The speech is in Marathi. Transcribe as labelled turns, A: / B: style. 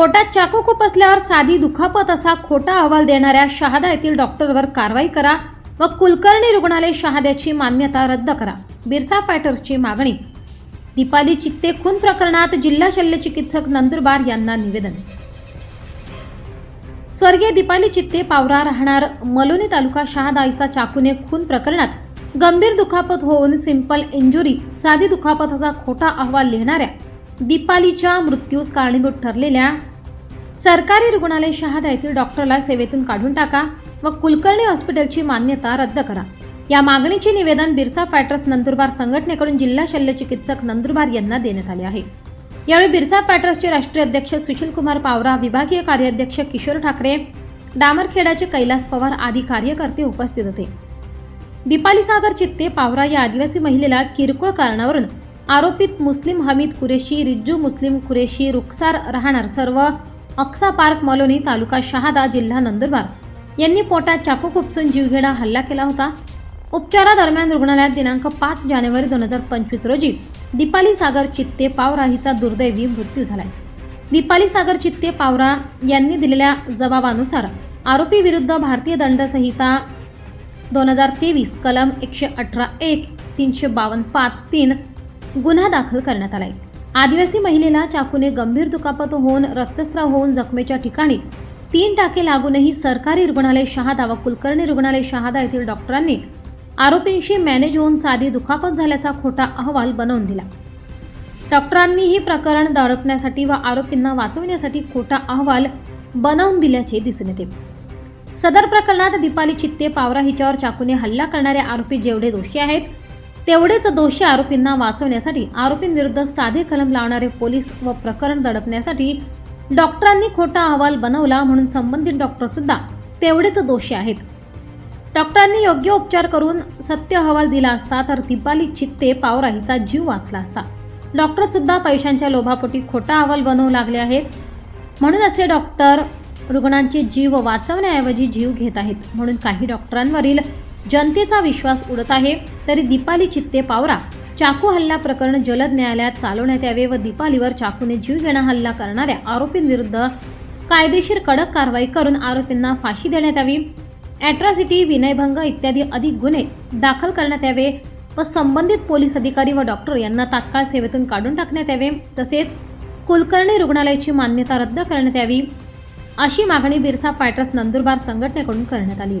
A: पोटात चाकू खुपसल्यावर साधी दुखापत असा खोटा अहवाल देणाऱ्या शहादा येथील डॉक्टरवर कारवाई करा व कुलकर्णी रुग्णालय शहाद्याची मान्यता रद्द करा. बिरसा फायटर्सची मागणी. दीपाली चित्ते खून प्रकरणात जिल्हा शल्य चिकित्सक नंदुरबार यांना निवेदन. स्वर्गीय दीपाली चित्ते पावरा राहणार मलोनी तालुका शहादाईचा चाकूने खून प्रकरणात गंभीर दुखापत होऊन सिंपल इंजुरी साधी दुखापत असा खोटा अहवाल लिहिणाऱ्या दीपालीच्या मृत्यूस कारणीभूत ठरलेल्या सरकारी रुग्णालय शहादा येथील डॉक्टरला सेवेतून काढून टाका व कुलकर्णी हॉस्पिटलची मान्यता रद्द करा. या मागणीचे निवेदन बिरसा फॅटर्स नंदुरबार संघटनेकडून जिल्हा शल्य चिकित्सक नंदुरबार यांना देण्यात आले आहे. यावेळी बिरसा फॅटर्सचे राष्ट्रीय अध्यक्ष सुशील कुमार पावरा विभागीय कार्याध्यक्ष किशोर ठाकरे डामरखेडाचे कैलास पवार आदी कार्यकर्ते उपस्थित होते. दीपाली सागर चित्ते पावरा या आदिवासी महिलेला किरकोळ कारणावरून आरोपित मुस्लिम हमीद कुरेशी रिज्जू मुस्लिम कुरेशी रुखसार राहणार सर्व अक्सा पार्क मॉलोनी तालुका शहादा जिल्हा नंदुरबार यांनी पोटात चाकू खुपसून जीवघेडा हल्ला केला होता. उपचारादरम्यान रुग्णालयात दिनांक पाच जानेवारी दोन हजार पंचवीस रोजी दीपाली सागर चित्ते पावरा हिचा दुर्दैवी मृत्यू झालाय. दीपाली सागर चित्ते पावरा यांनी दिलेल्या जबाबानुसार आरोपी विरुद्ध भारतीय दंडसंहिता दोन हजार तेवीस कलम एकशे अठरा एक तीनशे बावन्न पाच तीन गुन्हा दाखल करण्यात आला आहे आदिवासी महिलेला चाकूने गंभीर दुखापत होऊन रक्तस्राव होऊन जखमेच्या ठिकाणी तीन टाके लागूनही सरकारी रुग्णालय शहादा व कुलकर्णी रुग्णालय शहादा येथील डॉक्टरांनी आरोपींशी मॅनेज होऊन साधी दुखापत झाल्याचा खोटा अहवाल बनवून दिला. डॉक्टरांनी ही प्रकरण दडपण्यासाठी व आरोपींना वाचवण्यासाठी खोटा अहवाल बनवून दिल्याचे दिसून येते. सदर प्रकरणात दीपाली चित्ते पावरा हिच्यावर चाकूने हल्ला करणारे आरोपी जेवढे दोषी आहेत तेवढेच दोषी आरोपींना वाचवण्यासाठी आरोपींविरुद्ध साधे कलम लावणारे पोलीस व प्रकरण दडपण्यासाठी डॉक्टरांनी खोटा अहवाल बनवला म्हणून संबंधित डॉक्टर सुद्धा तेवढेच दोषी आहेत. डॉक्टरांनी योग्य उपचार करून सत्य अहवाल दिला असता तर दिपाली चित्ते पावराहीचा जीव वाचला असता. डॉक्टर सुद्धा पैशांच्या लोभापोटी खोटा अहवाल बनवू लागले आहेत. म्हणून असे डॉक्टर रुग्णांचे जीव वाचवण्याऐवजी जीव घेत आहेत. म्हणून काही डॉक्टरांवरील जनतेचा विश्वास उडत आहे. तरी दीपाली चित्ते पावरा चाकू हल्ला प्रकरण जलद न्यायालयात चालवण्यात यावे व दीपालीवर चाकूने जीव घेणा हल्ला करणाऱ्या आरोपींविरुद्ध कायदेशीर कडक कारवाई करून आरोपींना फाशी देण्यात यावी. ॲट्रॉसिटी विनयभंग इत्यादी अधिक गुन्हे दाखल करण्यात यावे व संबंधित पोलीस अधिकारी व डॉक्टर यांना तात्काळ सेवेतून काढून टाकण्यात यावे. तसेच कुलकर्णी रुग्णालयाची मान्यता रद्द करण्यात यावी. अशी मागणी बिरसा फायटर्स नंदुरबार संघटनेकडून करण्यात आली.